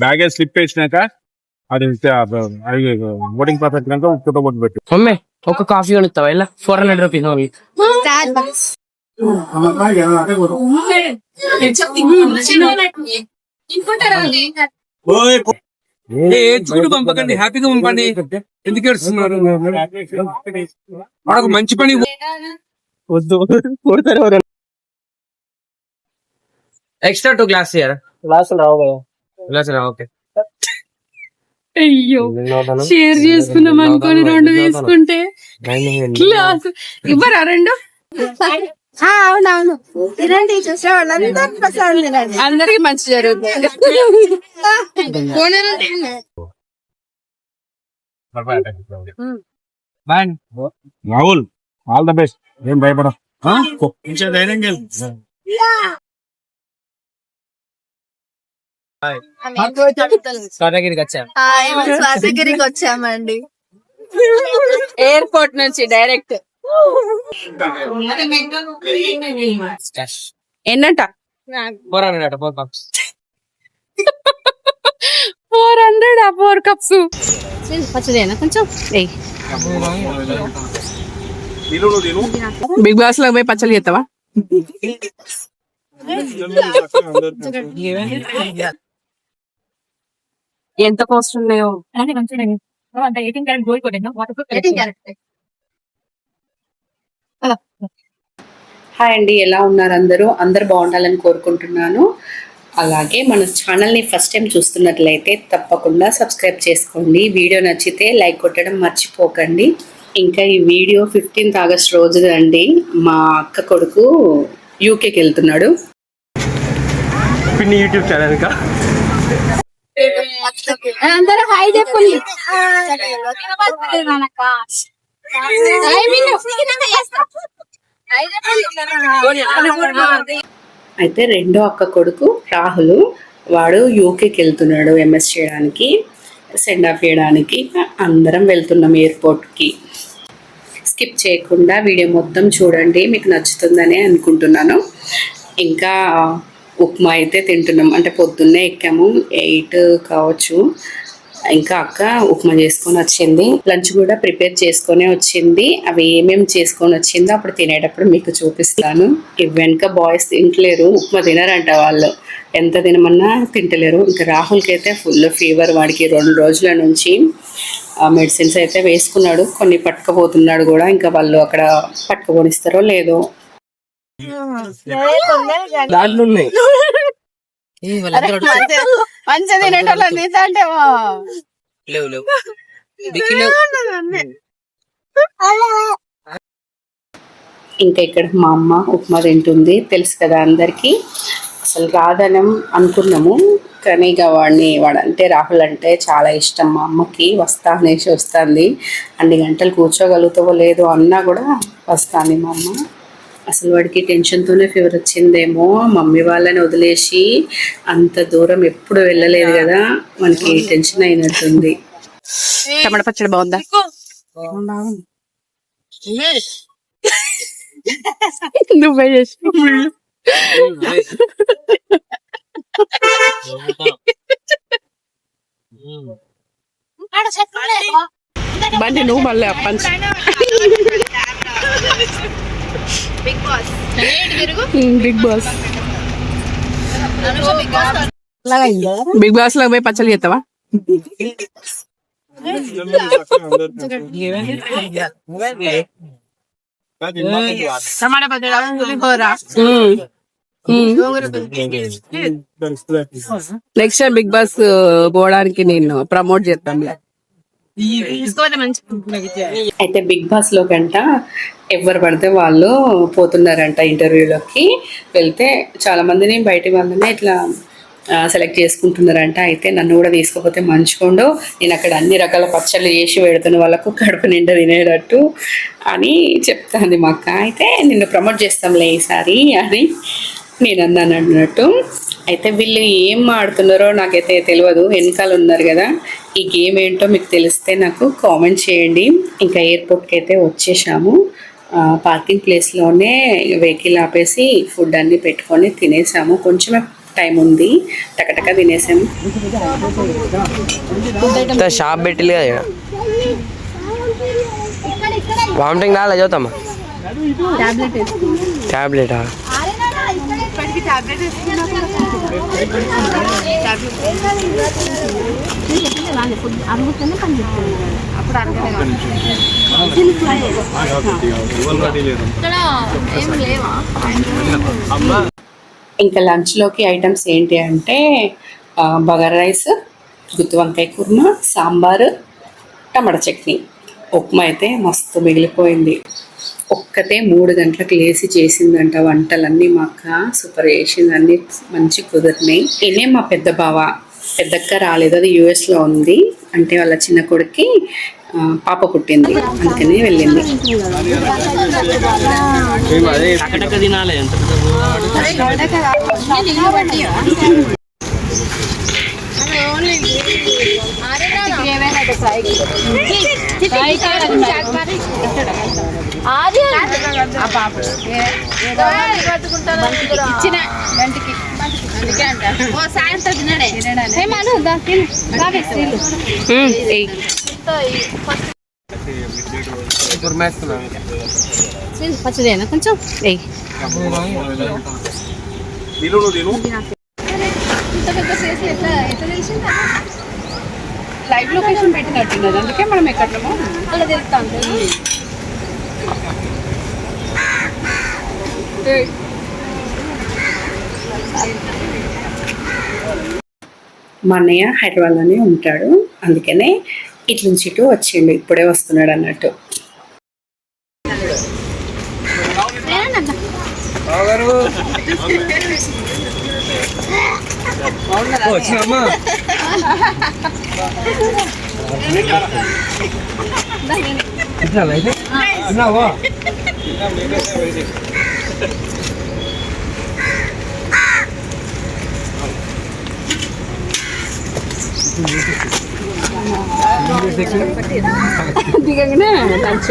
Baggage slip వేసినాక అది అది ఓటింగ్ పర్ఫెక్ట్ కనుక ఉప్పుతో కొట్టి పెట్టు. మమ్మీ ఒక కాఫీ కొనిస్తావా? ఇలా ఫోర్ హండ్రెడ్ రూపీస్ చూడు పంపకండి హ్యాపీగా పంపండి. ఎందుకు ఏడుస్తున్నారు? మనకు మంచి పని వద్దు. కొడతారు extra two glass year glass రావు కదా. గ్లాస్ రావు ఓకే. అయ్యో షేర్ చేసుకున్నాం అనుకోని రెండు తీసుకుంటే క్లాస్. ఇవ్వరా రెండు? అవునవును. తినండి చూసే తినండి. అందరికి మంచి జరుగుతుంది. Rahul all the best. ఏం భయపడ కొంచెం ధైర్యంగా వచ్చా వచ్చామండి. ఎయిర్పోర్ట్ నుంచి direct ఎన్నట? Four hundred four cups four hundred ఆ ఫోర్ కప్స్ పచ్చదేనా కొంచెం. బిగ్ బాస్లో పోయి పచ్చడి చేస్తావా? ఎంత కాస్ట్ ఉన్నాయో. హాయ్ అండి ఎలా ఉన్నారు అందరూ? అందరు బాగుండాలని కోరుకుంటున్నాను. అలాగే మన ఛానల్ని ఫస్ట్ టైం చూస్తున్నట్లయితే తప్పకుండా సబ్స్క్రైబ్ చేసుకోండి. వీడియో నచ్చితే లైక్ కొట్టడం మర్చిపోకండి. ఇంకా ఈ వీడియో ఫిఫ్టీన్త్ ఆగస్ట్ రోజు అండి. మా అక్క కొడుకు యూకేకి వెళ్తున్నాడు. యూట్యూబ్ ఛానల్ కా? అందరూ హాయ్ చెప్పండి. అయితే రెండో అక్క కొడుకు రాహుల్ వాడు యూకేకి వెళ్తున్నాడు ఎంఎస్ చేయడానికి సెండ్ ఆఫ్ చేయడానికి. అందరం వెళ్తున్నాం ఎయిర్పోర్ట్కి స్కిప్ చేయకుండా వీడియో మొత్తం చూడండి మీకు నచ్చుతుందని అనుకుంటున్నాను. ఇంకా ఉప్మా అయితే తింటున్నాం. అంటే పొద్దున్నే ఎక్కాము. ఎయిట్ కావచ్చు. ఇంకా అక్క ఉప్మా చేసుకొని వచ్చింది. లంచ్ కూడా ప్రిపేర్ చేసుకొని వచ్చింది. అవి ఏమేమి చేసుకొని వచ్చిందో అప్పుడు తినేటప్పుడు మీకు చూపిస్తాను. వెనక బాయ్స్ తింటలేరు. ఉప్మా తినరంట వాళ్ళు. ఎంత తినమన్నా తింటలేరు. ఇంకా రాహుల్కి అయితే ఫుల్ ఫీవర్ వాడికి రెండు రోజుల నుంచి. మెడిసిన్స్ అయితే వేసుకున్నాడు. కొన్ని పట్టుకపోతున్నాడు కూడా. ఇంకా వాళ్ళు అక్కడ పట్టుకపోనిస్తారో లేదో దాంట్లో ఉన్నాయి మంచిగా తినేటోళ్ళు లేవు లేవు. ఇంకా ఇక్కడ మా అమ్మ ఉప్మా తింటుంది తెలుసు కదా అందరికీ. అసలు రాదనం అనుకున్నాము కానీ ఇక వాడిని వాడంటే రాహుల్ అంటే చాలా ఇష్టం మా అమ్మకి వస్తా అనేసి వస్తుంది. అన్ని గంటలు కూర్చోగలుగుతావో లేదో అన్నా కూడా వస్తుంది మా అమ్మ. అసలు వాడికి టెన్షన్తోనే ఫీవర్ వచ్చిందేమో. మమ్మీ వాళ్ళని వదిలేసి అంత దూరం ఎప్పుడు వెళ్ళలేదు కదా మనకి టెన్షన్ అయినట్టుంది. టమాటా పచ్చడి బాగుందా? నువ్వే చేసి. బండి నువ్వు మళ్ళీ punch. Big boss big boss big బాస్లో పోయి పచ్చడి చేస్తావా టమాటా పచ్చడి పులిహోర నెక్స్ట్ టైం బిగ్ బాస్ పోవడానికి నేను ప్రమోట్ చేస్తాను అయితే బిగ్ బాస్లో కంట ఎవరు పడితే వాళ్ళు పోతున్నారంట ఇంటర్వ్యూలోకి వెళ్తే చాలా మందిని బయట వాళ్ళని ఇట్లా సెలెక్ట్ చేసుకుంటున్నారంట. అయితే నన్ను కూడా తీసుకుపోతే మంచిగుండు నేను అక్కడ అన్ని రకాల పచ్చళ్ళు చేసి పెడుతున్న వాళ్ళకు కడుపు నిండా తినేటట్టు అని చెప్తాంది మా అక్క. అయితే నిన్ను ప్రమోట్ చేస్తాంలే ఈసారి అని నేను అన్నాను అన్నట్టు. అయితే వీళ్ళు ఏం ఆడుతున్నారో నాకైతే తెలియదు. వెనకాల ఉన్నారు కదా. ఈ గేమ్ ఏంటో మీకు తెలిస్తే నాకు కామెంట్ చేయండి. ఇంకా ఎయిర్పోర్ట్కి అయితే వచ్చేసాము పార్కింగ్ ప్లేస్లోనే వెహికల్ ఆపేసి ఫుడ్ అన్ని పెట్టుకొని తినేసాము. కొంచెమే టైం ఉంది. టకటక తినేసాం షాప్ కదా వామిటింగ్ రాలే చదువుతామా? టాబ్లెటా? ఇప్పటికి టాబ్లెట్ అప్పుడు ఇక్కడ ఏం ఇంకా లంచ్లోకి ఐటమ్స్ ఏంటి అంటే బగర్ రైస్ గుత్తి వంకాయ కుర్మా సాంబారు టమాటా చట్నీ. ఉప్మా అయితే మస్తు మిగిలిపోయింది. ఒక్కతే మూడు గంటలకు లేచి చేసిందంట వంటలన్నీ మా అక్క సూపర్ చేసింది అన్నీ మంచి కుదిరినాయి. నేనే మా పెద్ద బావ పెద్దక్క రాలేదు అది యూఎస్లో ఉంది. అంటే వాళ్ళ చిన్న కొడుక్కి పాప పుట్టింది అందుకని వెళ్ళింది. తినాలి. ఎంత ఇచ్చిన గంటకి ఓ సాయంత్రం తినడే ఏమను దా తిను బాగా తిను పచ్చదేనా కొంచెం ఇంత పెద్ద చేసి ఎట్లా ఎట్లా తెలిసిందా లైవ్ లొకేషన్ పెట్టినట్టున్నది. అందుకే మనం ఎక్కడమో అలా తెలుస్తాను మా అన్నయ్య హైదరాబాద్లోనే ఉంటాడు. అందుకనే ఇటు నుంచి ఇటు వచ్చిండు. ఇప్పుడే వస్తున్నాడు అన్నట్టు. వచ్చినమ్మా అయితే తిన్నావా దిగగానే lunch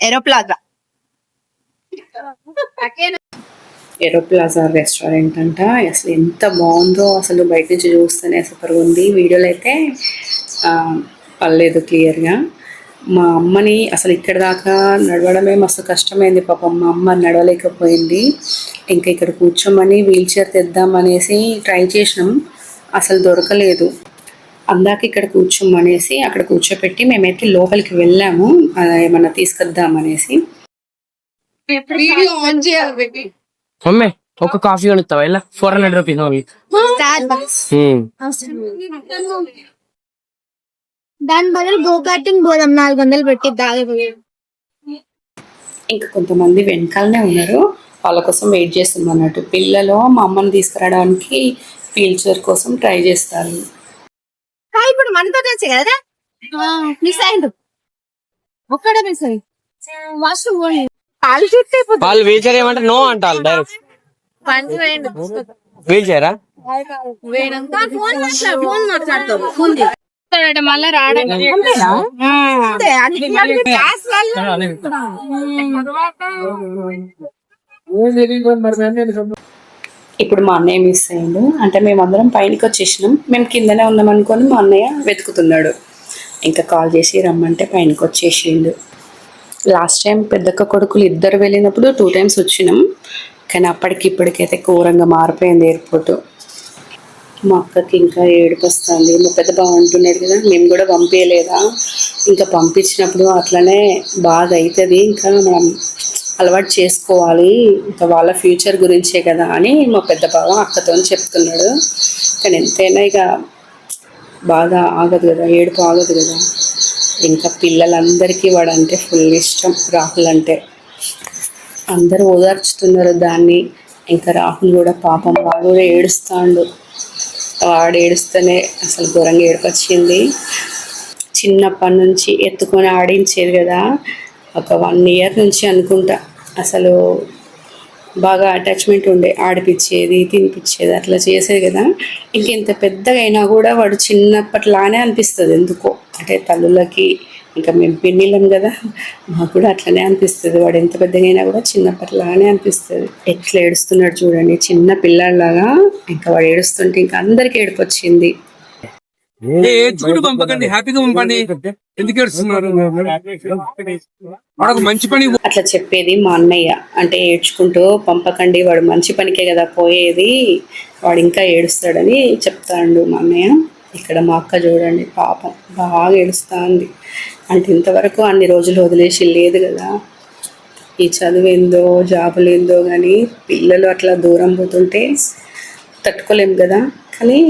aero plaza. Aero plaza restaurant అంట అసలు ఎంత బాగుందో అసలు బయట నుంచి చూస్తేనే సూపర్ ఉంది. వీడియోలో అయితే ఆ, పర్లేదు క్లియర్గా. మా అమ్మని అసలు ఇక్కడ దాకా నడవడమే మస్తు కష్టమైంది పాపం. మా అమ్మ నడవలేకపోయింది. ఇంకా ఇక్కడ కూర్చోమని వీల్ చైర్ తెద్దామనేసి ట్రై చేసినాం. అసలు దొరకలేదు. అందాక ఇక్కడ కూర్చోమనేసి అక్కడ కూర్చోపెట్టి మేమైతే లోపలికి వెళ్ళాము. ఏమన్నా తీసుకొద్దామనేసి. వీడియో ఆన్ చేయాలి మమ్మీ ఒక కాఫీ కొనిస్తావా ఇలా ఫోర్ హండ్రెడ్ రూపీస్ దాని బదులు గో కార్టింగ్ పోదాం. నాలుగు వందలు పెట్టి దాగిపోయి ఇంకా కొంతమంది వెనకాలనే ఉన్నారు. వాళ్ళ కోసం వెయిట్ చేస్తున్నాం అన్నట్టు. పిల్లలు మా అమ్మని తీసుకురావడానికి వీల్ చైర్ కోసం ట్రై చేస్తారు. ఇప్పుడు మనతో వచ్చి కదా? మిస్ అయిండు. ఒక్కడే మిస్ అయ్యి వాష్రూమ్ పోయి కాలు చుట్టే వాళ్ళు వీల్ చైర్ నో అంటారు డైరెక్ట్. పంచి వేయండి వీల్ చైరా? ఫోన్ మాట్లాడు ఫోన్ మాట్లాడతావు. ఫోన్ మళ్ళీ రావడానికి ఇప్పుడు మా అన్నయ్య మిస్ అయ్యాడు. అంటే మేమందరం పైనకి వచ్చేసినాం. మేము కిందనే ఉన్నాం అనుకొని మా అన్నయ్య వెతుకుతున్నాడు. ఇంకా కాల్ చేసి రమ్మంటే పైనకి వచ్చేసిండు. లాస్ట్ టైం పెద్దక్క కొడుకులు ఇద్దరు వెళ్ళినప్పుడు టూ టైమ్స్ వచ్చినాం. కానీ అప్పటికి ఇప్పటికైతే ఘోరంగా మారిపోయింది ఎయిర్పోర్ట్ మా అక్కకి ఇంకా ఏడుపు వస్తుంది. మా పెద్ద బావ అంటున్నాడు కదా మేము కూడా పంపించలేదా ఇంకా పంపించినప్పుడు అట్లనే బాగా అవుతుంది ఇంకా మనం అలవాటు చేసుకోవాలి. ఇంకా వాళ్ళ ఫ్యూచర్ గురించే కదా అని మా పెద్ద బావ అక్కతో చెప్తున్నాడు. కానీ ఎంతైనా ఇక బాగా ఆగదు కదా ఏడుపు ఆగదు కదా. ఇంకా పిల్లలందరికీ వాడంటే ఫుల్ ఇష్టం రాహుల్ అంటే. అందరూ ఓదార్చుతున్నారు దాన్ని. ఇంకా రాహుల్ కూడా పాపం వాడు కూడా ఏడుస్తాడు. వాడు ఏడుస్తేనే అసలు ఘోరంగా ఏడుపొచ్చింది. చిన్నప్పటి నుంచి ఎత్తుకొని ఆడించేది కదా. ఒక వన్ ఇయర్ నుంచి అనుకుంటా. అసలు బాగా అటాచ్మెంట్ ఉండే. ఆడిపించేది తినిపించేది అట్లా చేసేది కదా. ఇంకెంత పెద్దగా అయినా కూడా వాడు చిన్నప్పట్లానే అనిపిస్తుంది ఎందుకో. అంటే తల్లులకి ఇంకా మేము పిన్నిలం కదా మాకు కూడా అట్లనే అనిపిస్తుంది. వాడు ఎంత పెద్దగా అయినా కూడా చిన్నప్పట్లానే అనిపిస్తుంది. ఎట్లా ఏడుస్తున్నాడు చూడండి. చిన్న పిల్లల్లాగా ఇంకా వాడు ఏడుస్తుంటే ఇంకా అందరికీ ఏడుపు వచ్చింది ఏడ్చుకుంటూ పంపకండి హ్యాపీగా పంపండి. ఎందుకు ఏడుస్తున్నారు? వాడొక మంచి పని అట్లా చెప్పేది మా అన్నయ్య. అంటే ఏడ్చుకుంటూ పంపకండి వాడు మంచి పనికే కదా పోయేది వాడు ఇంకా ఏడుస్తాడని చెప్తాడు మా అన్నయ్య. ఇక్కడ మా అక్క చూడండి పాపం బాగా ఏడుస్తుంది. అంటే ఇంతవరకు అన్ని రోజులు వదిలేసి లేదు కదా. ఈ చదువేందో జాబులేందో కానీ పిల్లలు అట్లా దూరం పోతుంటే తట్టుకోలేం కదా. కానీ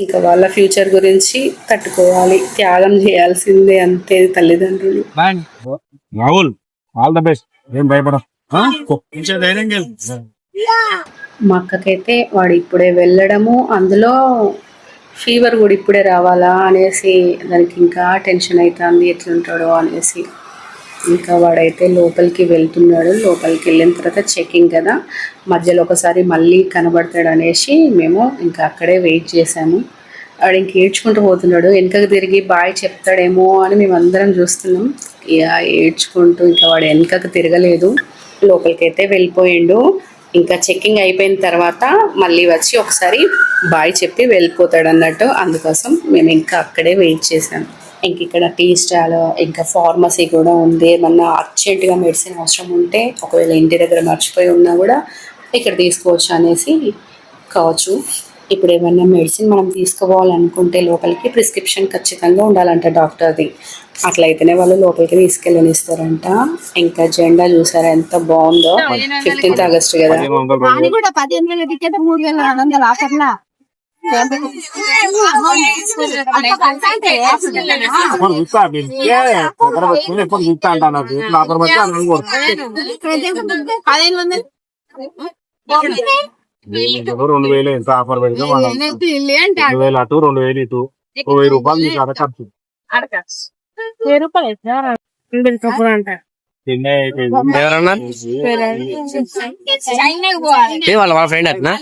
ఇంకా వాళ్ళ ఫ్యూచర్ గురించి తట్టుకోవాలి. త్యాగం చేయాల్సిందే అంతే తల్లిదండ్రులు. రాహుల్ ఆల్ ద బెస్ట్ ఏం భయపడ మా అక్కకైతే వాడు ఇప్పుడే వెళ్ళడము అందులో ఫీవర్ కూడా ఇప్పుడే రావాలా అనేసి దానికి ఇంకా టెన్షన్ అవుతుంది ఎట్లుంటాడో అనేసి. ఇంకా వాడైతే లోపలికి వెళ్తున్నాడు. లోపలికి వెళ్ళిన తర్వాత చెకింగ్ కదా. మధ్యలో ఒకసారి మళ్ళీ కనబడతాడు అనేసి మేము ఇంకా అక్కడే వెయిట్ చేసాము వాడు ఇంక ఏడ్చుకుంటూ పోతున్నాడు. వెనకకు తిరిగి బాయ్ చెప్తాడేమో అని మేము అందరం చూస్తున్నాం. ఇక ఏడ్చుకుంటూ ఇంకా వాడు వెనకకు తిరగలేదు. లోపలికైతే వెళ్ళిపోయిండు. ఇంకా చెక్కింగ్ అయిపోయిన తర్వాత మళ్ళీ వచ్చి ఒకసారి బాయ్ చెప్పి వెళ్ళిపోతాడు అన్నట్టు అందుకోసం మేము ఇంకా అక్కడే వెయిట్ చేసాము ఇంక ఇక్కడ టీ స్టాల్ ఇంకా ఫార్మసీ కూడా ఉంది. ఏమన్నా అర్జెంటుగా మెడిసిన్ అవసరం ఉంటే ఒకవేళ ఇంటి దగ్గర మర్చిపోయి ఉన్నా కూడా ఇక్కడ తీసుకోవచ్చు అనేసి కావచ్చు. ఇప్పుడు ఏమన్నా మెడిసిన్ మనం తీసుకోవాలనుకుంటే లోపలికి ప్రిస్క్రిప్షన్ ఖచ్చితంగా ఉండాలంట డాక్టర్ది. అట్లయితేనే వాళ్ళు లోపలికి తీసుకెళ్ళనిస్తారంట. ఇంకా జెండా చూసారా ఎంత బాగుందో? ఫిఫ్టీన్త్ ఆగస్ట్ కదా. కూడా ఎప్పుడు చూస్తా ఎక్కడ పెట్టుకుని ఎప్పుడు చూస్తా అంటా నాకు ఇట్లా అక్కడ. పదిహేను వందలు నీకు రెండు వేలు ఎంత ఆఫర్ పెడితే రెండు వేలు అటు రెండు వేలు ఇటు వెయ్యి రూపాయలు నీకు ఖర్చు వెయ్యి రూపాయలు అయిపోయింది. ఎవరన్నా? వాళ్ళ వాళ్ళ ఫ్రెండ్ అట్నా?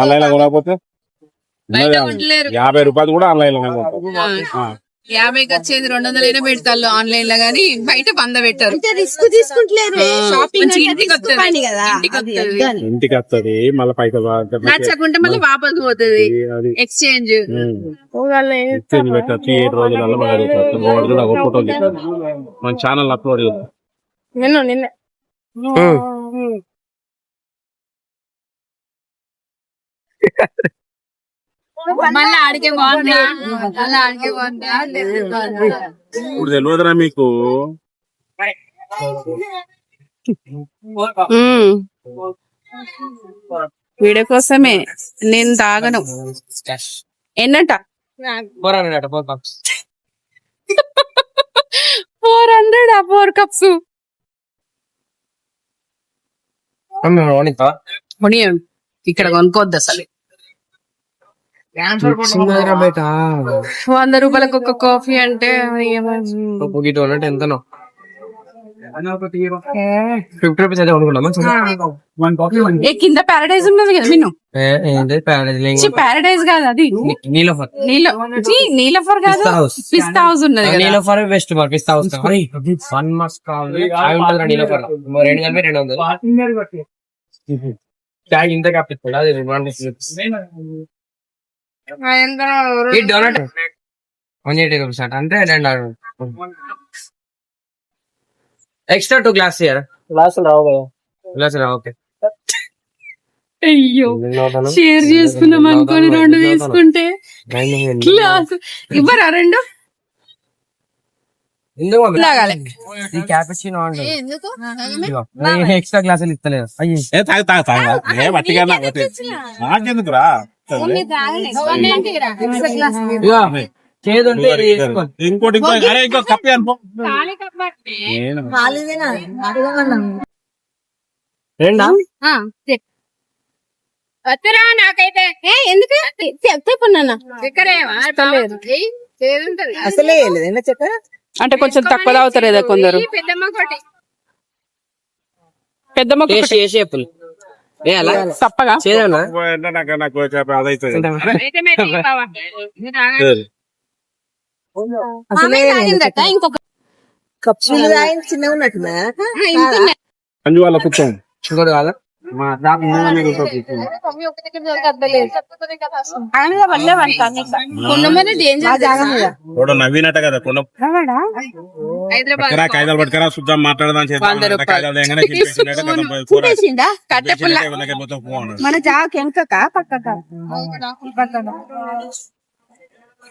ఆన్లైన్లో కొనకపోతే? యాభై రూపాయలు కూడా ఆన్లైన్లో కొంటాం. యాభైకి వచ్చేది రెండు వందలైనా పెడతారు ఆన్లైన్లో గానీ బయట వంద పెట్టారు. రిస్క్ తీసుకుంటలేరు. షాపింగ్ మంచిగా అంటే ఇంటికి వస్తది. కదా. ఇంటికి మళ్ళీ పైసలు నచ్చకుంటే మళ్ళీ వాపస్ పోతుంది. ఎక్స్చేంజ్ ఇచ్చేది పెట్టచ్చు ఏడు రోజులలో మన కూడా ఒక ఫోటో మన ఛానల్ అప్లోడ్ నిన్న నిన్న. మళ్ళీ ఆడికే బాగుందా? మళ్ళీ ఆడికే బాగుందా? ఇప్పుడు తెలియదురా మీకు. వీడియో కోసమే నేను తాగను. ఎన్నట? Four hundred? Four box four hundred ఆ ఫోర్ కప్స్ ఇక్కడ కొనుక్కోద్దు అసలు. బయట వంద రూపాయలకు ఒక కాఫీ అంటే ఉన్నట్టు ఎంతనో. ఫిఫ్టీ రూపీస్ అయితే కొనుక్కున్నామా ఏ కింద ప్యారడైజ్ ఉన్నది కదా మిన్ను ఏంటి ప్యారడైజ్ ప్యారడైజ్ కాదు అది. నీలోఫర్ నీల నీలఫర్ కాదు. పిస్తా హౌస్. ఉన్నది నీలోఫర్ బెస్ట్ మరి పిస్తా హౌస్ వన్ మస్ట్ కావాలి నీలోఫర్ రెండు కలిపి రెండు వందలు. ట్యాగ్ ఇంత కప్పిస్తాడు అది ఈ డోనట్ వన్ ఎయిటీ రూపీస్ అట అంటే రెండు extra two glass year glass రావు గ్లాస్ రావు ఓకే అయ్యో షేర్ చేసుకున్నాం అనుకొని రెండు తీసుకుంటే క్లాస్ ఇవ్వరా రెండు? ఎక్స్ట్రా గ్లాసులు ఇస్తలేదు అయ్యి ఏ తాగు తాగు తాగు. ఏ పట్టిగా నాకెందుకురా? ఇంకోటి ఇంకో కప్పి అనుకో. వద్దురా నాకైతే. ఏ ఎందుకు? చెప్పున్నాను అసలే అంటే కొంచెం తక్కువ తాగుతారు కదా కొందరు. పెద్దమ్మ కొట్టి పెద్దమ్మ తప్పగా? నాకు ఇంకొక అంజు వాళ్ళ కుక్కం ఇంకోటి కాదా? నవ్వినట్ట కదా కొండ. పట్టుకరా శుద్ధం మాట్లాడదాం. మన రాత్రి వీడు గేట్ బాగుందా? గిట్ల పెడితే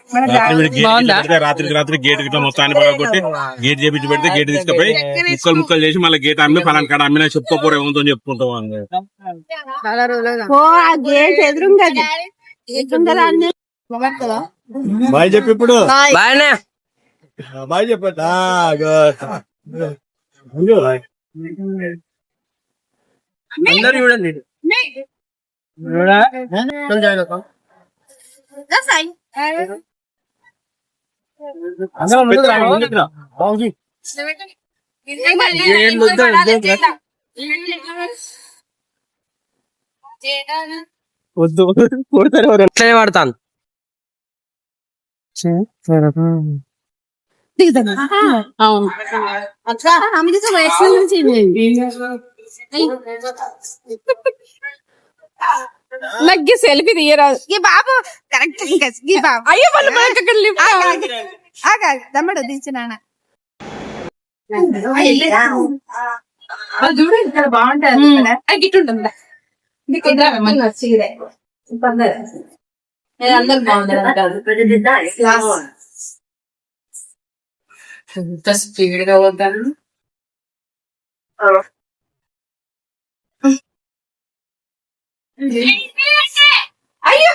రాత్రికి రాత్రి గేట్ గిట్ల మొత్తాన్ని బాగా కొట్టి గేట్ చేపించి పెడితే గేట్ తీసుకుపోయి ముక్కలు ముక్కలు చేసి మళ్ళీ గేట్ అమ్మి పలానా కాడ అమ్మినా చెప్పుకోపోరు ఏముందో చెప్పుకుంటాం బాయ్ చెప్పు ఇప్పుడు. బాయ్. చెప్పండి అందరు చూడండి. చూడా అందరం ముందుకు రా, ముందుకు రా. బాగుంది. ఏం వద్దు, కొడతారు ఎవరు ఎట్లనే వాడతాను. అవును. అట్లా నగ్గి సెల్ఫీ తీయరాదు ఈ బాబు కరెక్ట్. ఇంకా ఈ బాబు. అయ్యో వాళ్ళు మనకి ఆగా తమ్ముడు దించినాన చూడు ఇక్కడ బాగుంటది నీకు? అందరు ఎంత స్పీడ్గా పోతాను అయ్యో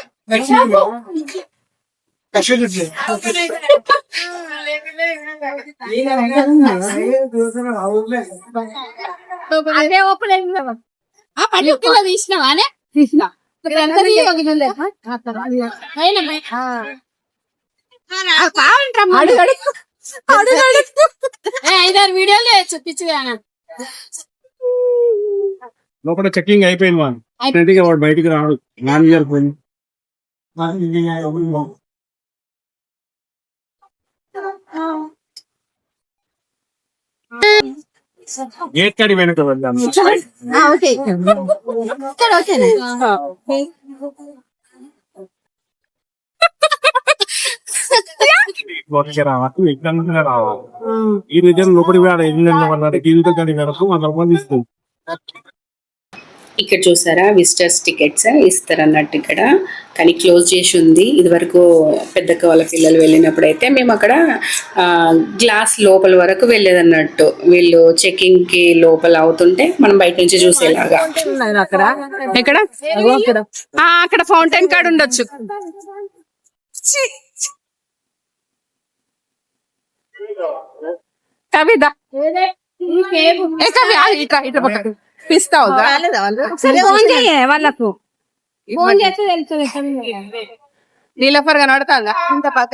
అదే ఓపెన్ ఆ పట్టుకుల తీసినావానే తీసినా ఐదారు వీడియోలు చూపించు లోపల చెక్కింగ్ అయిపోయింది వాడు ఇంటికి వాడు బయటికి రాడు నాన్ ఇయర్ పోయింది గేట్ కాడి వెనక వెళ్దాం? ఓకే ఇక్కడ ఓకేనా లోపలికి రావాలి రావాలి ఈ రీజన్ లోపలికి వాడు ఎన్ని కానీ వెనక వంద రూపాయలు ఇస్తుంది. ఇక్కడ చూసారా? విజిటర్స్ టికెట్స్ ఇస్తారు అన్నట్టు ఇక్కడ. కానీ క్లోజ్ చేసి ఉంది. ఇదివరకు పెద్ద వాళ్ళ పిల్లలు వెళ్ళినప్పుడు అయితే మేము అక్కడ ఆ, గ్లాస్ లోపల వరకు వెళ్ళేదన్నట్టు. వీళ్ళు చెకింగ్కి లోపల అవుతుంటే మనం బయట నుంచి చూసేలాగా. ఎక్కడ? అక్కడ. ఫౌంటైన్ కార్డ్ ఉండొచ్చు. కవిత. కవి ఇట్రా ఇట్రా పిస్తా అవుతా ఫోన్ చేయ వాళ్ళకు. ఫోన్ చేస్తే తెలుస్తుంది నీలఫర్ కనబడుతుందా ఇంత పక్క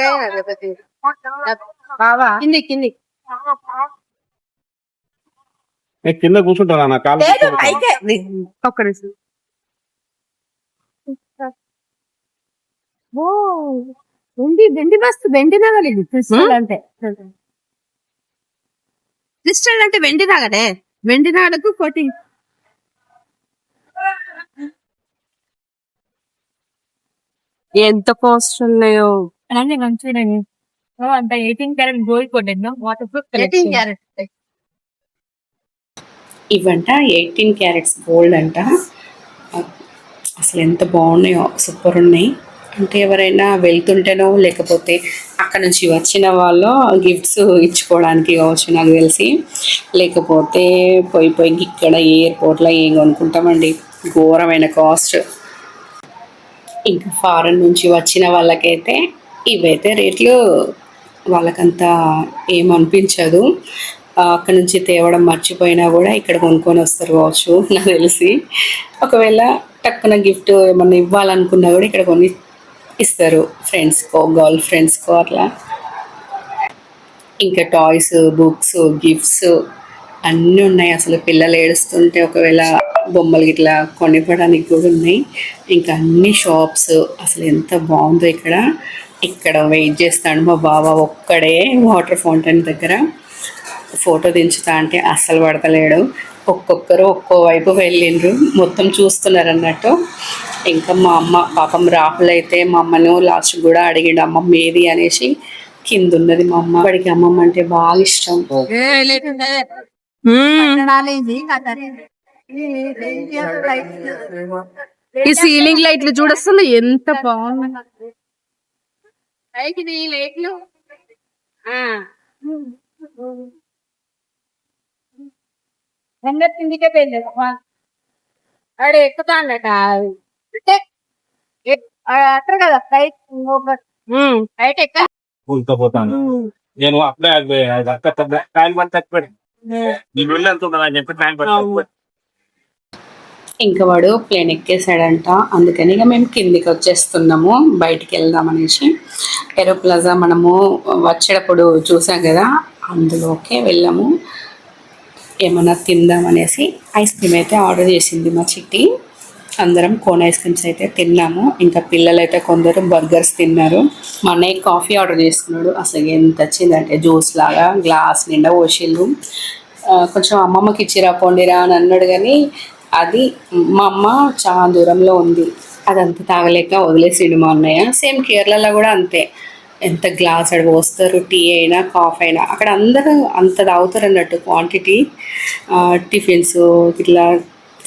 బావా. కింది కింది ఏ, కింద కూర్చుంటారా నా కాలు ఒక్క నిమిషం. ఓ వెండి వెండి బస్తు వెండి నగలు ఇది క్రిస్టల్ అంటే. క్రిస్టల్ అంటే వెండి నగలే. వెండి నగలకు కోటింగ్. ఎంత కాస్ట్ ఉన్నాయో. అలానే అంత ఎయిటీన్ క్యారెట్ గోల్డ్ కొట్టిందో వాటర్ ప్రూఫ్ ఎయిటీన్ క్యారెట్ ఇవంట ఎయిటీన్ క్యారెట్స్ గోల్డ్ అంట. అసలు ఎంత బాగున్నాయో సూపర్ ఉన్నాయి. అంటే ఎవరైనా వెళ్తుంటేనో లేకపోతే అక్కడ నుంచి వచ్చిన వాళ్ళు గిఫ్ట్స్ ఇచ్చుకోవడానికి కావచ్చు నాకు తెలిసి. లేకపోతే పోయి పోయి ఇక్కడ ఎయిర్పోర్ట్లో ఏం కొనుక్కుంటామండి? ఘోరమైన కాస్ట్ ఇంకా ఫారెన్ నుంచి వచ్చిన వాళ్ళకైతే ఇవైతే రేట్లు వాళ్ళకంత ఏమనిపించదు. అక్కడ నుంచి తేవడం మర్చిపోయినా కూడా ఇక్కడ కొనుక్కొని వస్తారు కావచ్చు నాకు తెలిసి. ఒకవేళ టక్కున గిఫ్ట్ ఏమన్నా ఇవ్వాలనుకున్నా కూడా ఇక్కడ కొని ఇస్తారు ఫ్రెండ్స్కో గర్ల్ ఫ్రెండ్స్కో అట్లా. ఇంకా టాయ్స్ బుక్స్ గిఫ్ట్స్ అన్నీ ఉన్నాయి. అసలు పిల్లలు ఏడుస్తుంటే ఒకవేళ బొమ్మలు ఇట్లా కొనివ్వడానికి కూడా ఉన్నాయి. ఇంకా అన్ని షాప్స్ అసలు ఎంత బాగుందో ఇక్కడ. ఇక్కడ వెయిట్ చేస్తాడు మా బాబా ఒక్కడే వాటర్ ఫౌంటైన్ దగ్గర. ఫోటో దించుతా అంటే అస్సలు పడతలేడు. ఒక్కొక్కరు ఒక్కో వైపు వెళ్ళిండ్రు. మొత్తం చూస్తున్నారు అన్నట్టు. ఇంకా మా అమ్మ పాపం రాహుల్ అయితే మా అమ్మను లాస్ట్ కూడా అడిగిండు అమ్మమ్మ ఏది అనేసి కింద ఉన్నది మా అమ్మ. వాడికి అమ్మమ్మ అంటే బాగా ఇష్టం. ఈ సీలింగ్ లైట్లు చూడొస్తుంది ఎంత బాగుంది. ఆడే ఎక్కుతాడట అక్కడ కదా ఫ్లైట్ ఫ్లైట్ ఎక్క. కూలిపోతాను నేను తగ్గ- కాయలు పని తక్కువ నీ వెళ్ళి ఎంత ఉండదు అని చెప్పి ఇంకా వాడు ప్లేన్ ఎక్కేసాడంట అందుకని ఇక మేము కిందికి వచ్చేస్తున్నాము. బయటికి వెళ్దాం అనేసి. ఎరో ప్లాజా మనము వచ్చేటప్పుడు చూసాం కదా అందులోకే వెళ్ళాము. ఏమన్నా తిందాం అనేసి ఐస్ క్రీమ్ అయితే ఆర్డర్ చేసింది మా చిట్టి. అందరం కోన్ ఐస్ క్రీమ్స్ అయితే తిన్నాము. ఇంకా పిల్లలు అయితే కొందరు బర్గర్స్ తిన్నారు. మా అన్నయ్య కాఫీ ఆర్డర్ చేసుకున్నాడు. అసలు ఎంత వచ్చిందంటే జ్యూస్ లాగా గ్లాస్ నిండా పోసిళ్ళు కొంచెం అమ్మమ్మకి ఇచ్చిరా పోండిరా అని అన్నాడు కానీ అది మా అమ్మ చాలా దూరంలో ఉంది. అదంతా తాగలేక వదిలేసిండు మా అన్నయ్య. సేమ్ కేరళలో కూడా అంతే. ఎంత గ్లాస్ అడి పోస్తారు? టీ అయినా కాఫీ అయినా. అక్కడ అందరూ అంత తాగుతారు అన్నట్టు క్వాంటిటీ. టిఫిన్స్ ఇట్లా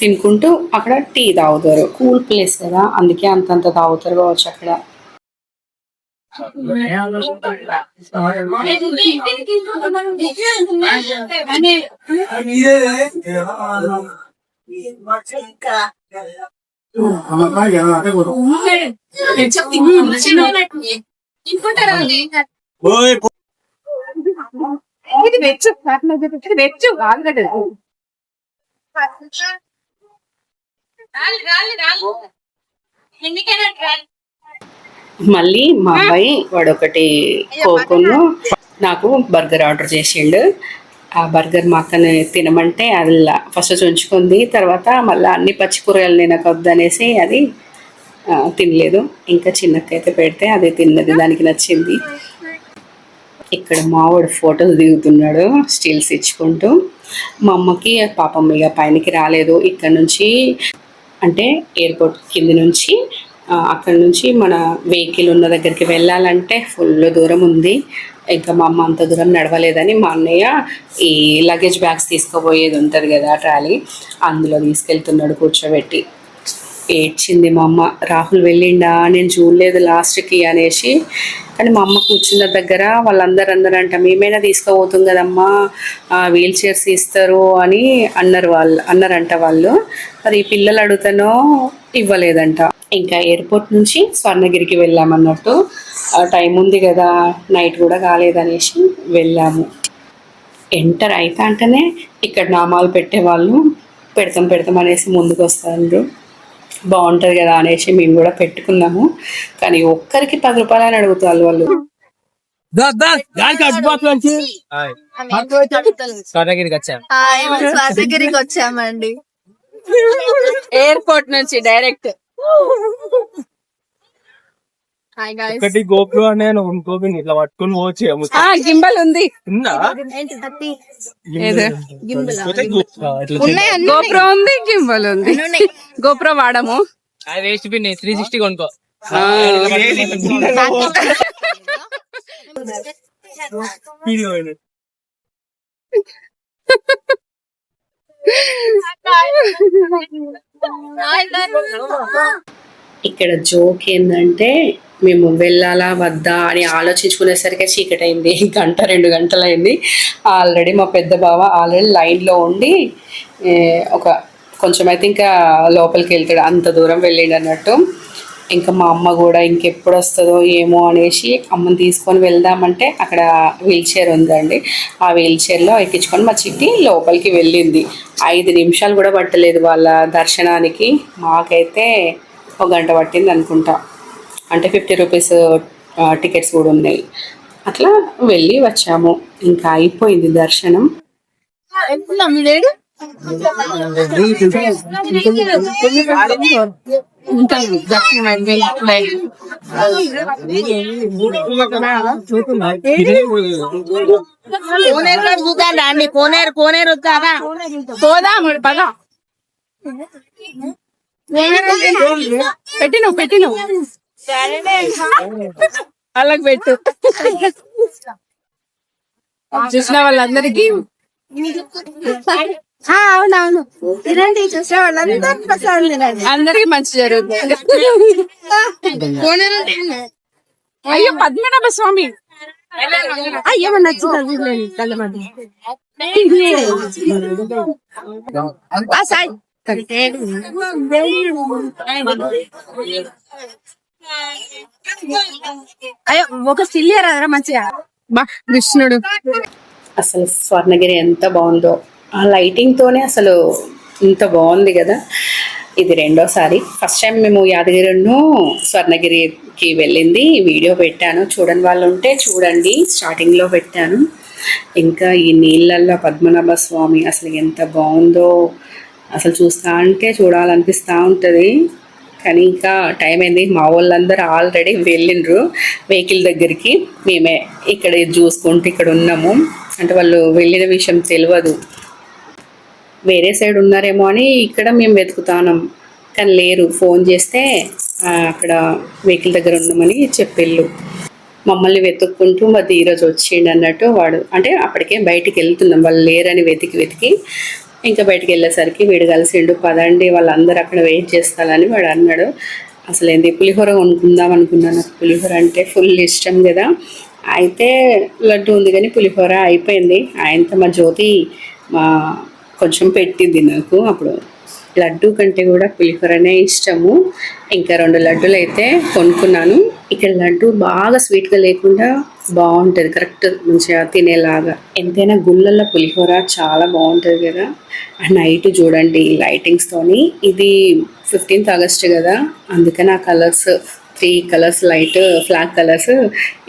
తినుకుంటూ అక్కడ టీ తాగుతారు. కూల్ ప్లేస్ కదా అందుకే అంతంత తాగుతారు కావచ్చు అక్కడ. వెచ్చు. వెచ్చు. ఆలుగడ్డ మళ్ళీ మా అబ్బాయి వాడు ఒకటి కోకును నాకు బర్గర్ ఆర్డర్ చేసిండు. ఆ బర్గర్ మా అక్కని తినమంటే అది ఫస్ట్ ఉంచుకుంది తర్వాత మళ్ళీ అన్ని పచ్చి కూరగాయలు తినక వద్దనేసి అది తినలేదు. ఇంకా చిన్నకైతే పెడితే అది తిన్నది. దానికి నచ్చింది. ఇక్కడ మావాడు ఫొటోస్ దిగుతున్నాడు స్టిల్స్ ఇచ్చుకుంటూ. మా అమ్మకి పాపం ఇక పైనకి రాలేదు. ఇక్కడ నుంచి అంటే ఎయిర్పోర్ట్ కింద నుంచి అక్కడ నుంచి మన వెహికల్ ఉన్న దగ్గరికి వెళ్ళాలంటే ఫుల్ దూరం ఉంది. ఇంకా మా అమ్మ అంత దూరం నడవలేదని మా అన్నయ్య ఈ లగేజ్ బ్యాగ్స్ తీసుకుపోయేది ఉంటుంది కదా ట్రాలీ అందులో తీసుకెళ్తున్నాడు కూర్చోబెట్టి. ఏడ్చింది మా అమ్మ. రాహుల్ వెళ్ళిండా? నేను చూడలేదు లాస్ట్కి అనేసి. కానీ మా అమ్మ కూర్చున్న దగ్గర వాళ్ళందరూ అందరూ అంట మేమైనా తీసుకుపోతాం కదమ్మా. వీల్ చైర్స్ ఇస్తారు అని అన్నారు వాళ్ళు అన్నారంట వాళ్ళు. మరి ఈ పిల్లలు అడుగుతానో ఇవ్వలేదంట. ఇంకా ఎయిర్పోర్ట్ నుంచి స్వర్ణగిరికి వెళ్ళామన్నట్టు. టైం ఉంది కదా నైట్ కూడా కాలేదనేసి వెళ్ళాము. ఎంటర్ అయితే అంటేనే ఇక్కడ నామాలు పెట్టేవాళ్ళు పెడతాం పెడతాం అనేసి ముందుకు వస్తారు బాగుంటుంది కదా అనేసి మేము కూడా పెట్టుకున్నాము. కానీ ఒక్కరికి పది రూపాయలు అని అడుగుతారు వాళ్ళు స్వర్ణగిరికి వచ్చామండి. ఎయిర్పోర్ట్ నుంచి డైరెక్ట్. ఒకటి గోపురం నేను ఇంకోటి ఇట్లా పట్టుకుని పోవచ్చు ఆ గింబల్ ఉంది. ఏదో. గోప్రో ఉంది. గింబల్ ఉంది. గోప్రో వాడము. అది వేస్ట్ పిన్ త్రీ సిక్స్టీ కొనుక్కో. వీడియో ఇక్కడ జోక్ ఏంటంటే మేము వెళ్ళాలా వద్దా అని ఆలోచించుకునేసరికి చీకటి అయింది గంట రెండు గంటలు అయింది ఆల్రెడీ మా పెద్ద బావ ఆల్రెడీ లైన్లో ఉండి ఒక కొంచెం అయితే ఇంకా లోపలికి వెళ్తాడు అంత దూరం వెళ్ళిండు అన్నట్టు. ఇంకా మా అమ్మ కూడా ఇంకెప్పుడు వస్తుందో ఏమో అనేసి అమ్మని తీసుకొని వెళ్దామంటే అక్కడ వీల్ చైర్ ఉందండి. ఆ వీల్ చైర్లో ఎక్కించుకొని మా చిట్టి లోపలికి వెళ్ళింది. ఐదు నిమిషాలు కూడా పట్టలేదు వాళ్ళ దర్శనానికి. మాకైతే ఒక గంట పట్టింది అనుకుంటా అంటే ఫిఫ్టీ రూపీస్ టికెట్స్ కూడా ఉన్నాయి. అట్లా వెళ్ళి వచ్చాము. ఇంకా అయిపోయింది దర్శనం. లేడు కోనేరు చూద్దాం రండి. కోనేరు కోనేరు వద్దారా పద. పెట్టిను పెట్టిను వాళ్ళకి పెట్టు. చూసిన వాళ్ళందరికీ? అవునవును. తినండి చూసే వాళ్ళందరూ ప్రసాదం తినండి. అందరికి మంచి జరుగుతుంది. అయ్యో పద్మనాభ స్వామి. అయ్యో ఆ సాయి. అయ్యో ఒక సిల్లియర్ అదరా మంచిగా? బా కృష్ణుడు. అసలు స్వర్ణగిరి ఎంత బాగుందో. ఆ లైటింగ్తోనే అసలు ఇంత బాగుంది కదా. ఇది రెండోసారి. ఫస్ట్ టైం మేము యాదగిరిను స్వర్ణగిరికి వెళ్ళింది. వీడియో పెట్టాను. చూడని వాళ్ళు ఉంటే చూడండి. స్టార్టింగ్లో పెట్టాను. ఇంకా ఈ నీళ్ళల్లో పద్మనాభ స్వామి అసలు ఎంత బాగుందో. అసలు చూస్తా అంటే చూడాలనిపిస్తూ ఉంటుంది. కానీ ఇంకా టైం అయింది. మా వాళ్ళందరూ ఆల్రెడీ వెళ్ళిండ్రు వెహికల్ దగ్గరికి. మేమే ఇక్కడ చూసుకుంటూ ఇక్కడ ఉన్నాము. అంటే వాళ్ళు వెళ్ళిన విషయం తెలియదు వేరే సైడ్ ఉన్నారేమో అని ఇక్కడ మేము వెతుకుతాం కానీ లేరు. ఫోన్ చేస్తే అక్కడ వెహికల్ దగ్గర ఉన్నామని చెప్పిళ్ళు. మమ్మల్ని వెతుక్కుంటూ మరి ఈరోజు వచ్చిండు అన్నట్టు వాడు. అంటే అప్పటికే బయటికి వెళ్తున్నాం. వాళ్ళు లేరని వెతికి వెతికి. ఇంకా బయటికి వెళ్ళేసరికి వీడు కలిసిండు పదండి వాళ్ళందరూ అక్కడ వెయిట్ చేస్తారని వాడు అన్నాడు. అసలు ఏంది పులిహోర కొనుక్కుందాం అనుకున్నాను. నాకు పులిహోర అంటే ఫుల్ ఇష్టం కదా. అయితే లడ్డు ఉంది కానీ పులిహోర అయిపోయింది. ఆయనతో మా జ్యోతి మా కొంచెం పెట్టింది నాకు అప్పుడు. లడ్డు కంటే కూడా పులిహోరనే ఇష్టము. ఇంకా రెండు లడ్డూలు అయితే కొనుక్కున్నాను. ఇక్కడ లడ్డు బాగా స్వీట్గా లేకుండా బాగుంటుంది కరెక్ట్ మంచిగా తినేలాగా. ఎంతైనా గుళ్ళల్లో పులిహోర చాలా బాగుంటుంది కదా. ఆ నైట్ చూడండి లైటింగ్స్తోని ఇది ఫిఫ్టీన్త్ ఆగస్ట్ కదా. అందుకని ఆ colours three colours light flag colours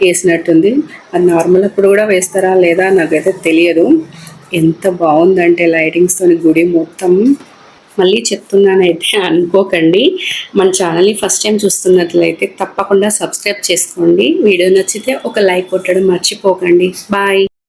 వేసినట్టుంది. అది నార్మల్ అప్పుడు కూడా వేస్తారా లేదా నాకైతే తెలియదు. ఎంత బాగుందంటే లైటింగ్స్తోని గుడి మొత్తం మళ్ళీ చెప్తున్నానైతే అనుకోకండి. మన ఛానల్ని ఫస్ట్ టైం చూస్తున్నట్లయితే తప్పకుండా సబ్స్క్రైబ్ చేసుకోండి. వీడియో నచ్చితే ఒక లైక్ కొట్టడం మర్చిపోకండి. బాయ్.